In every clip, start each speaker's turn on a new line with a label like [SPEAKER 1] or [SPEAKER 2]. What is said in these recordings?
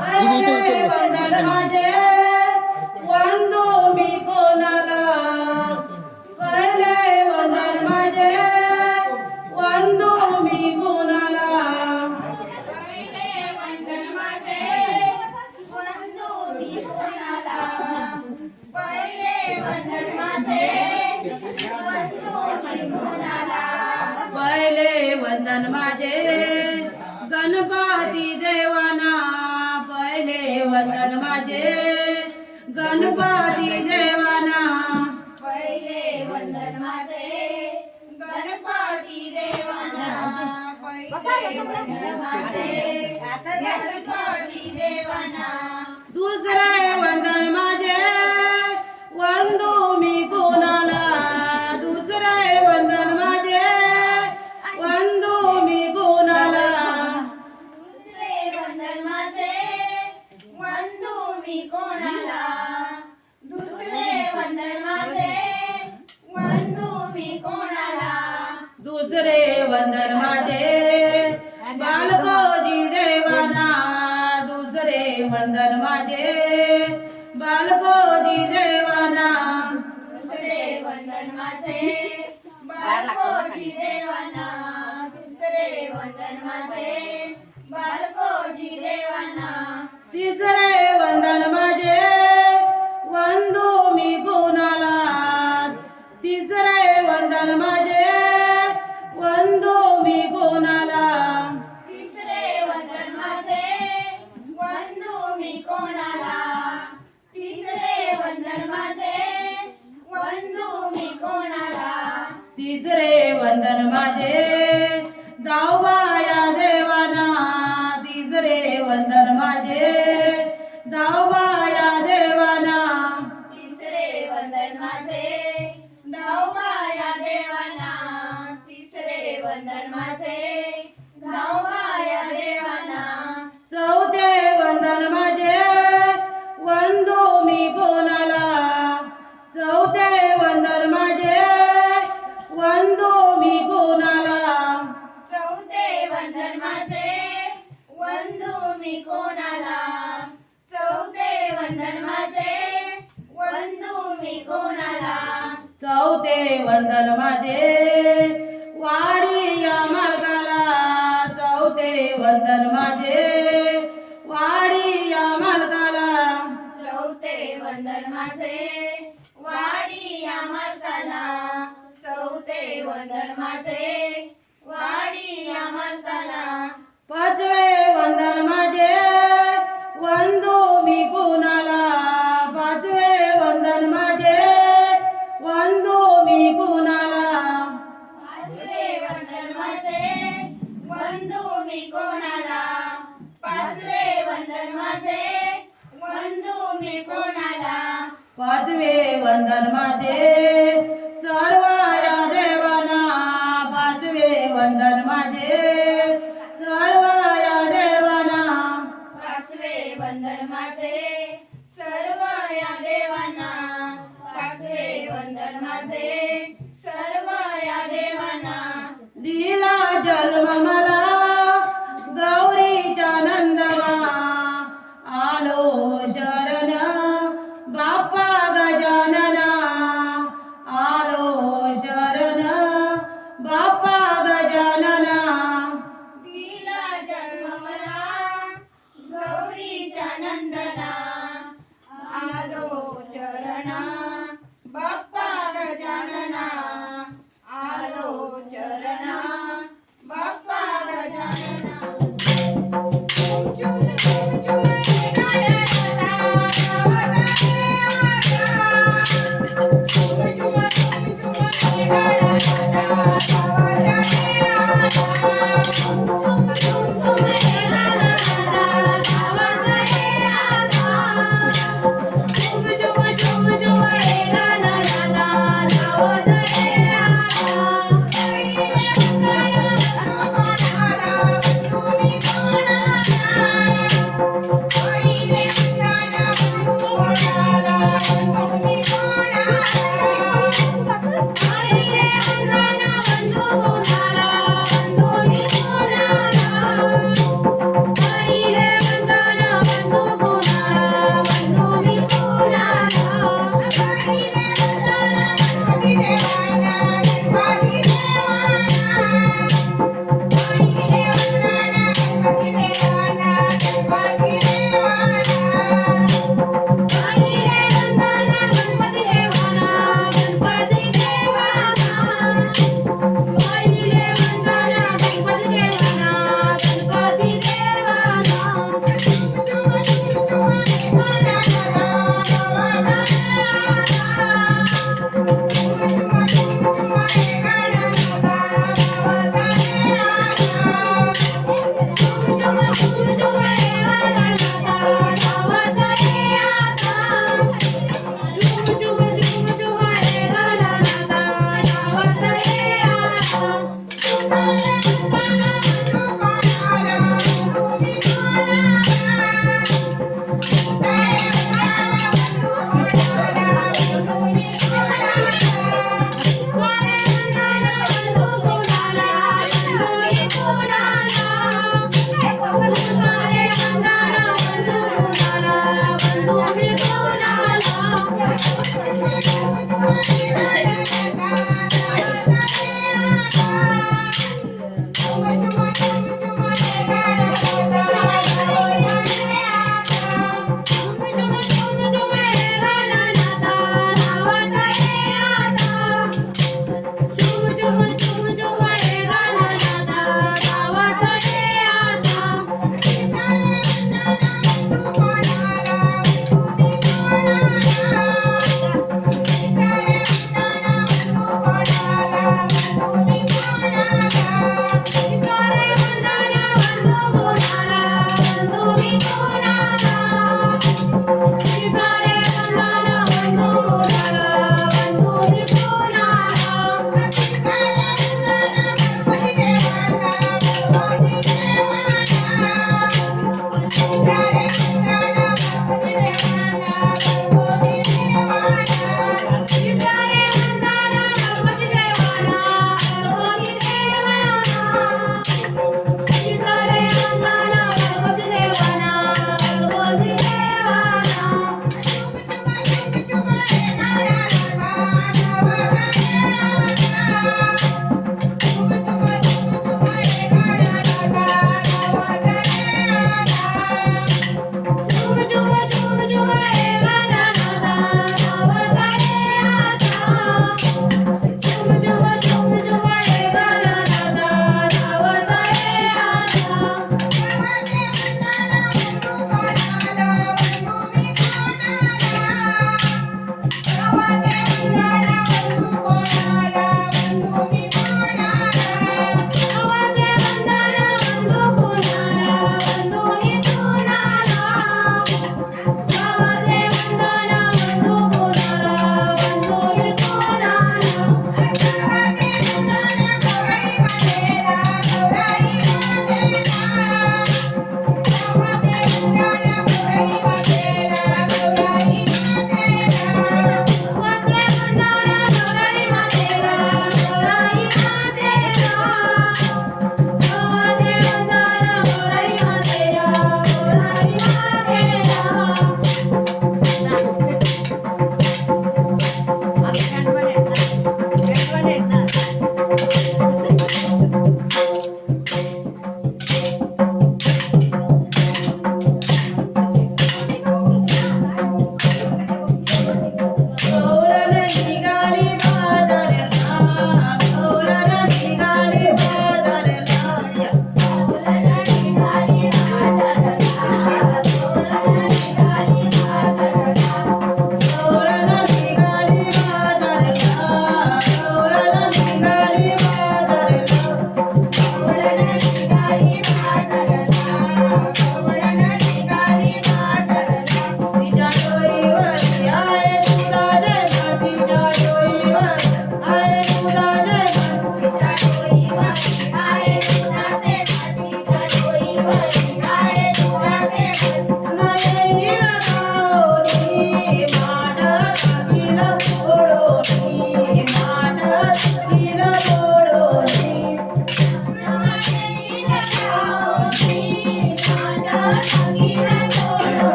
[SPEAKER 1] Gidi gidi gidi. Ganpati देवाना. पहिले वंदन माझे. गणपती देवाना.
[SPEAKER 2] पहिले वंदन माझे.
[SPEAKER 1] मी माझे. वंदू मी चौथे वंदन माझे. वाडी या मार्गाला चौथे वंदन माझे.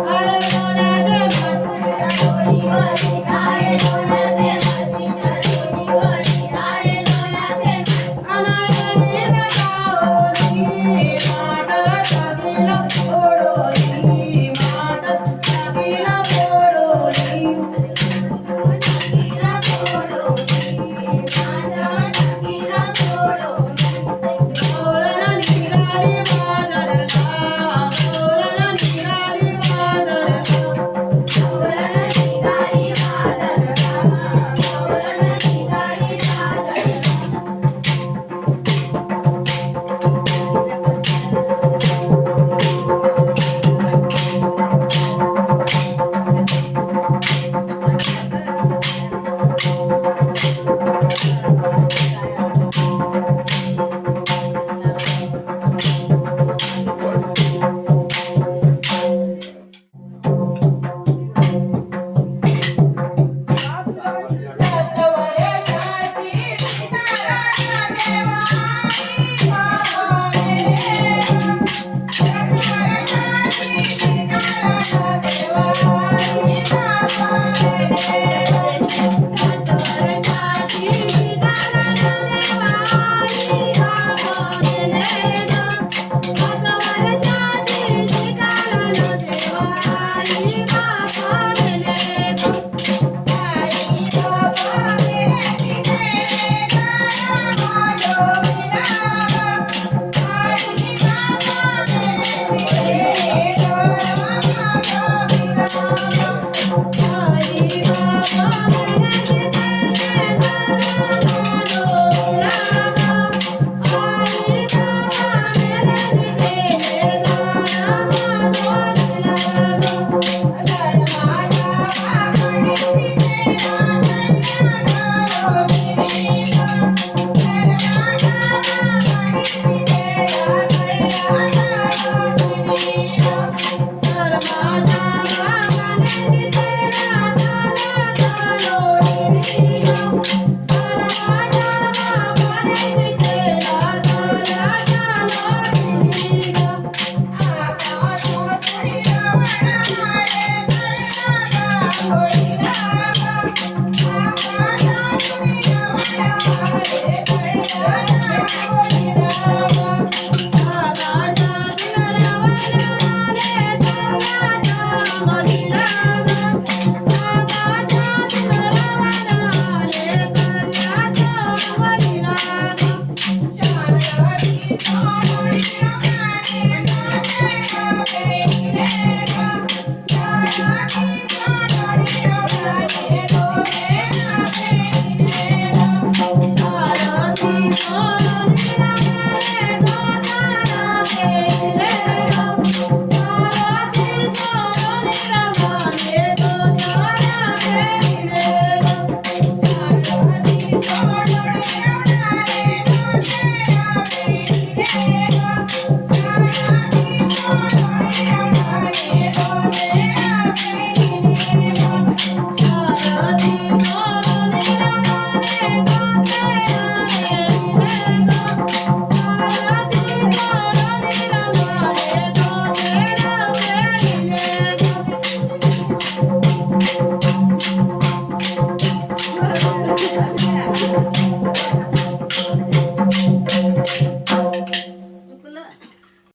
[SPEAKER 2] I don't
[SPEAKER 1] know.